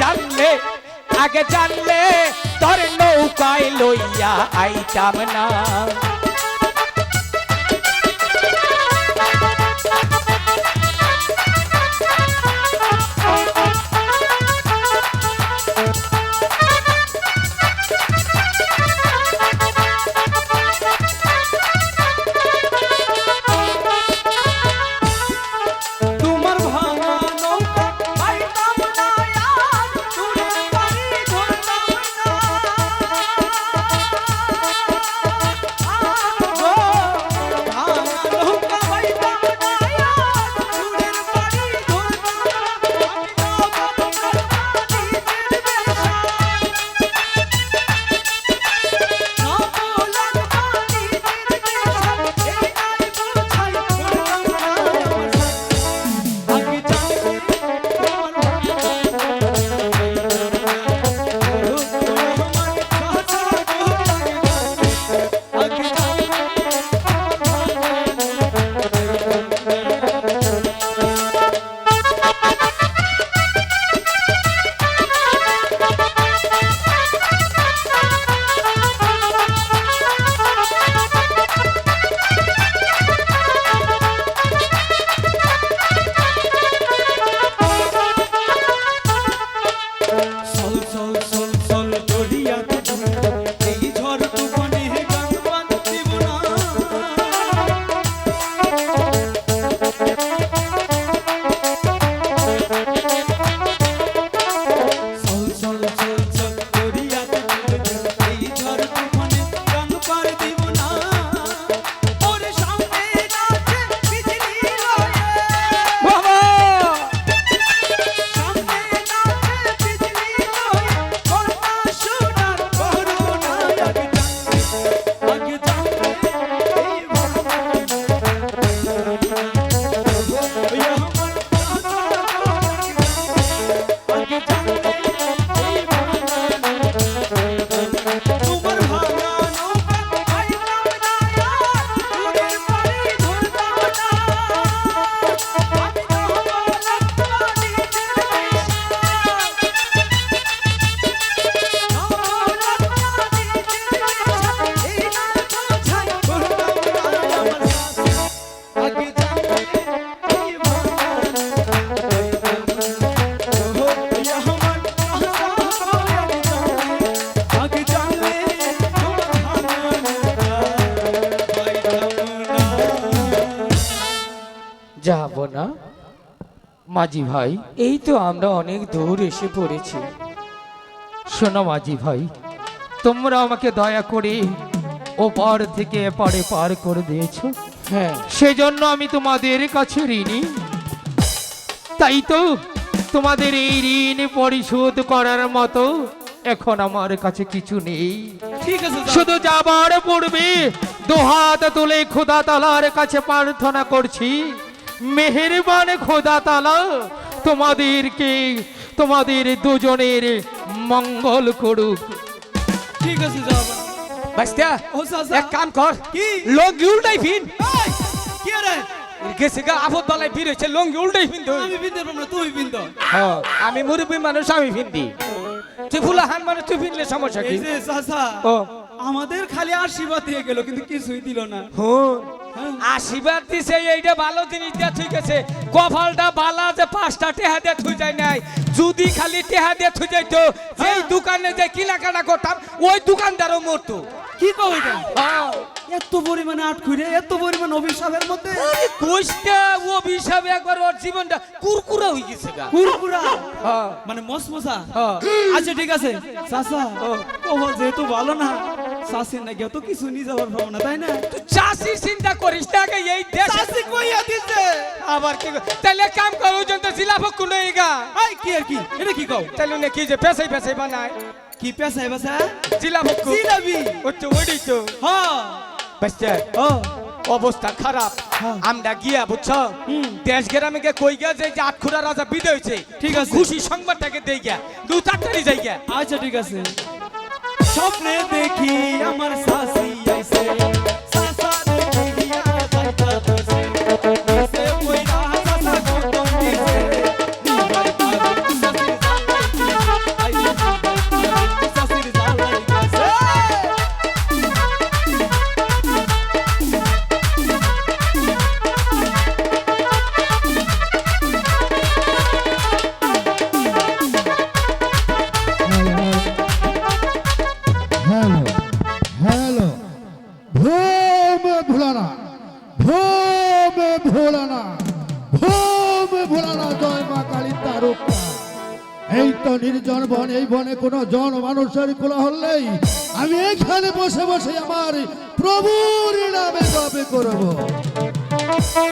জানলে আগে জানলে তোর নৌকায় লইয়া আইতাম না যাব না? মাঝি ভাই এই তো আমরা অনেক দূর এসে পড়েছি। শোনো মাঝি ভাই তোমরা আমাকে দয়া করে ও পার থেকে এপারে পার করে দিয়েছ। হ্যাঁ। সেজন্য আমি তোমাদের কাছে ঋণী। তাই তো তোমাদের এই ঋণ পরিশোধ করার মতো এখন আমার কাছে কিছু নেই। ঠিক আছে। শুধু যাবার পূর্বে দুহাত তুলে খোদা তালার কাছে প্রার্থনা করছি। মেহেরবান খোদা তালা তোমাদেরকে তোমাদের দুজনের মঙ্গল করুক। ঠিক আছে। এক কাম কর। কি? লঙ্গি উল্টাই ফিন। কি রে? গেছে গা আপদ বালাই বীর হয়েছে লঙ্গি উল্টাই ফিন তো আমি না তুই হ্যাঁ, আমি মুরব্বী মানুষ আমি ফিন্দি তুই ফুলা হান তুই ফিনলে সমস্যা কি? এই যে চাচা ও। আমাদের খালি আশীর্বাদ দিয়ে গেল কিন্তু কিছুই দিল না। আশীর্বাদ দিছে এইটা ভালো জিনিস দিয়া ঠিক আছে। কপালটা বালা যে পাঁচটা টেহা দিয়ে থুই যায় নাই। যদি খালি টেহা দিয়ে থুই যাইতো যেই দোকানে যে কিনাকাটা করতাম ওই দোকানদারও মরতো। কি এটা? হ্যাঁ। এত পরিমাণে আটকুরে এত পরিমাণ অভিশাপের মধ্যে? কোষ্টা ও হিসাবে একবার ওর জীবনটা কুরকুরা হয়ে গেছে গা। কুরকুরা? হ্যাঁ। মানে মসমসা? হ্যাঁ। আচ্ছা ঠিক আছে। চাচা ও যেহেতু ভালো না শাসির না গিয়ে তো কিছু নিয়ে যাওয়ার ভাবনা না? তাই না চাষি চিন্তা করিস না আগে এই দেশ শাসি কইয়া দিছে। আবার কি তাহলে কাম করো ওজন তো জিলা ভক্কু নেই গা। আই কি আর কি? এটা কি কও? তাহলে না কি যে পেছাই পেছাই বানায়। কি পেশাই বাসা জিলা ভক্কু জিলাবি ও তো ওইটাই তো। হ্যাঁ। বাচ্চা ও। অবস্থা খারাপ। হ্যাঁ। আমরা গিয়া বুঝছ। দেশ গ্রামে গিয়ে কই গিয়া যে যে আটখুরা রাজা বিদে হয়েছে। ঠিক আছে। খুশি সংবাদটাকে দেই গিয়া। দু চারটারি যাই গিয়া। আচ্ছা ঠিক আছে। স্বপ্নে দেখি আমার শাসি আইসে এই তো নির্জন বন, এই বনে কোন জন মানুষের কোলাহল নেই। আমি এখানে বসে বসে আমার প্রভুর নামে জবে করব।